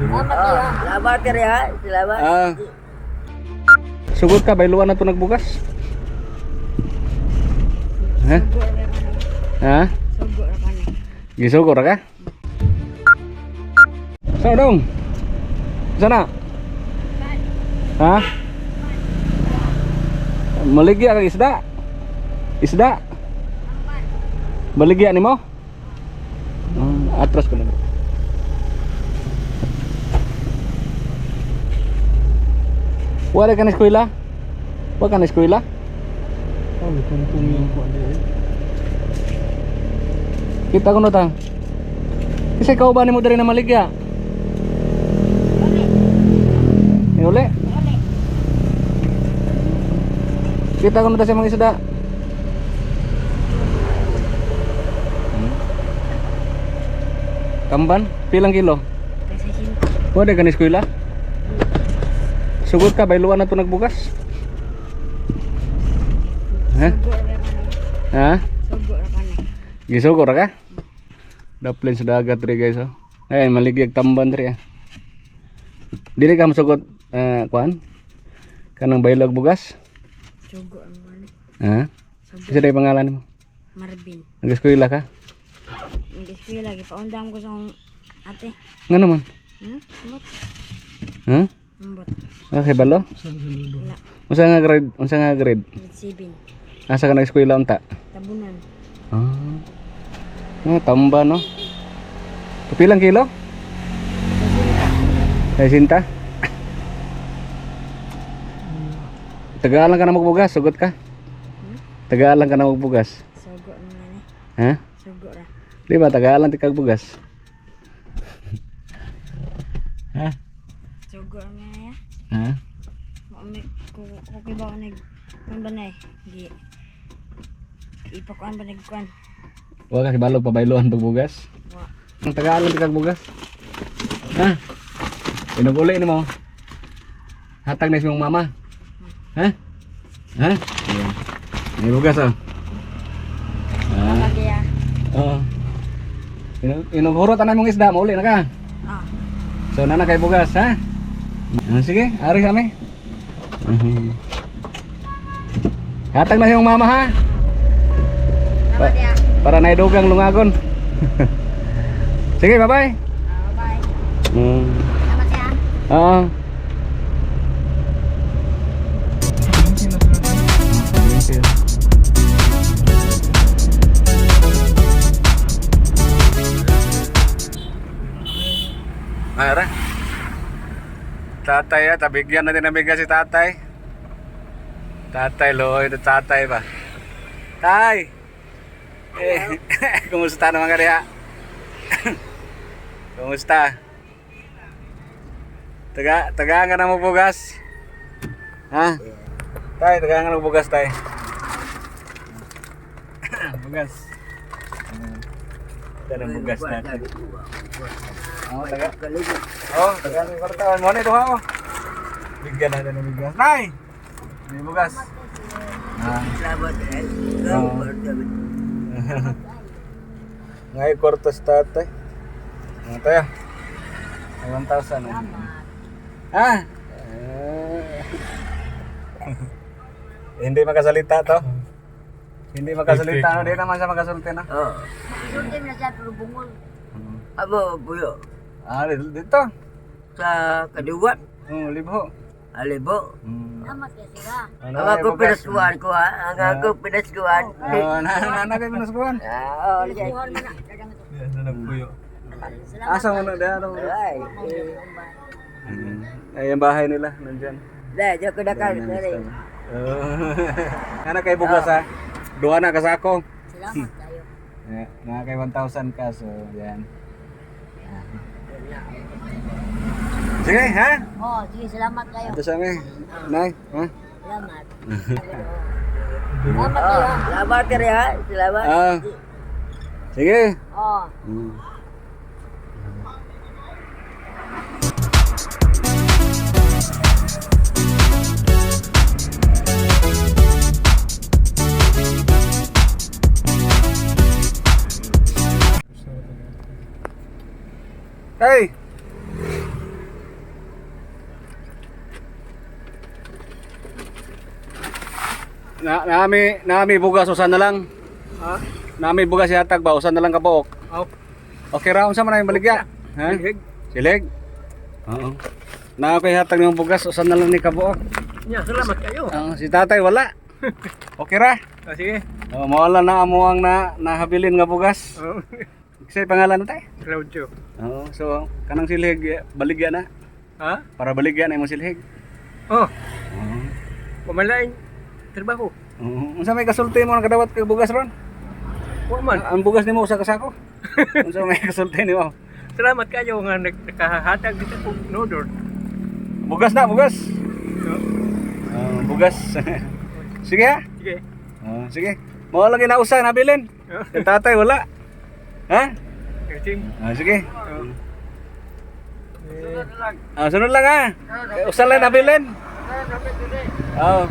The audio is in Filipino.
Salamat ka rin ha. Salamat. Ah. Sugod ka, bayluan na to nagbugas. Ha? Ha? Sugo ra kani. Gisugod ra ka? Saan dong? Sana? Ha? Maligya kang isda? Isda? Baligya ni mo? Ah, atras ko na. Wala ka na eskwela? Wala ka na eskwela? Oh, Kita ko na ta. Kasi ikaw ba ni mo diri na maligya? Ni uli? Kita ko na ta mga isda. Hmm. Tamban? Pilang kilo? Ka na eskwela? Sugod ka, bayluan na to nagbugas. Ha? Ha? Sugo ra ka? Daplin sa dagat rin guys oh. Ay, maligyag tamban rin ah. Dili ka masugot uh, kuan? Kanang baylag bugas? Sugo ra kani. Ha? Sugo. Isa pangalan mo? Marvin. Nag-eskwela ka? Hindi ko lagi paundam ko sa ate. Nga naman? Hmm? Ambot. Ha? Ambot. Okay, balo? Wala. Unsa nga grade? Unsa nga grade? Grade 7. Asa ka nag-eskwela unta? Tabunan. Ah. Ah, tamba no. Pilang kilo? Ay sinta. Tagalan ka na magbugas, sugot ka. Tagalan ka na magbugas. Sugo na kani. Ha? Sugo ra. Di ba tagalan ti kag bugas? ha? Sugo ra kani. ya. Ha? Mami ko ko kay ba nag kun ba nay? Di. Ipakuan ba nagkuan? Wa ka balog pa bayluan pag bugas. Wa. Ang tagalan kag bugas. Ha? Pinuguli ni mo. Hatag na si mong mama. Ha? Ha? Ayan. May bugas ah. Ah. Lagi ya. Oo. Inu inuhuro tanan mong isda, mauli na ka. Ah. So nana kay bugas, ha? Ah, sige, ari kami. Mhm. Hatag na yung mama ha. Salamat ya. Para naidugang lungagon. sige, bye-bye. Ah, bye. Mm. Salamat ya. Oo. Mayroon. Tatay ya, tabigyan natin ng bigas si tatay. Tatay, loy, ito tatay ba? Tay! Eh, kumusta naman ka riya? kumusta? Taga, taga nga na mo bugas. Ha? Tay, taga nga na mo bugas, tay. bugas. Ito na bugas natin. Oh, taga. Oh, taga ng kwartawan. Mo na ito ha, oh. Bigyan natin ng bigas. Tay! May bugas. Ah. Oo. Ngayon, kwartos tatay. Ano tayo? May 1,000 eh. Ha? Eh. Hindi makasalita to. Hindi makasalita. No? Hindi naman siya makasulti na. Oo. Sunod na siya pero bungol. Abo, buyo. Ah, dito. Sa kaduwan. Oh, libo. Alibo. Hmm. Salamat ya sila. Ano, Ang ako ay, pinaskuhan ko ha. Ang ako pinaskuhan. Oh, na, na, na, kayo pinaskuhan. Ah, Oo, Buhol mo na. Yan na nagpuyo. Salamat. Asa mo na, dito. Ay. Hmm. Ay, yung bahay nila, nandyan. Dahil, diyo ko. Sorry. Oh. Ano kay bugas ha? Duha na kasako. Salamat mga kay 1,000 ka, so yan. Sige, ha? Oh, sige, salamat kayo. Ito sa amin. Nay, ha? Salamat. Salamat Oo. kayo. Salamat ka rin ha. Salamat. Ah. Sige. Oh. Hmm. Hey! Na nami nami bugas usan na lang. Ha? Nami bugas yatag ba usan na lang kabuok. Oh. Okay ra unsa man ang baligya? Ha? Silig. Silig. Oo. Na kay hatag ng bugas usan na lang ni kabuok. Nya, salamat kayo. Ang uh, si tatay wala. okay ra? Ah, sige. Oh, mawala na amo ang na nahabilin nga bugas. Oo. Oh. Kasi pangalan na tay. Claudio. Oo, so kanang silhig baligya na Ha? para baligya na imong silhig. Oh, Oo. pamalain trabaho. Oo. Unsa may kasulti mo nakadawat kag bugas ron? Wa man. Ang bugas nimo usa ka sako. Unsa may kasulti nimo? Salamat kayo nga nakahatag dito po nodor. Bugas na, bugas. Oh, Ah, bugas. sige ha. sige. Ah, sige. Mao lagi na usa nabilin. Oh, Yung tatay wala. Ha? kasi Ah, sige. oh, eh, Ah, sunod lang ha. Usa lang nabilin. Oo.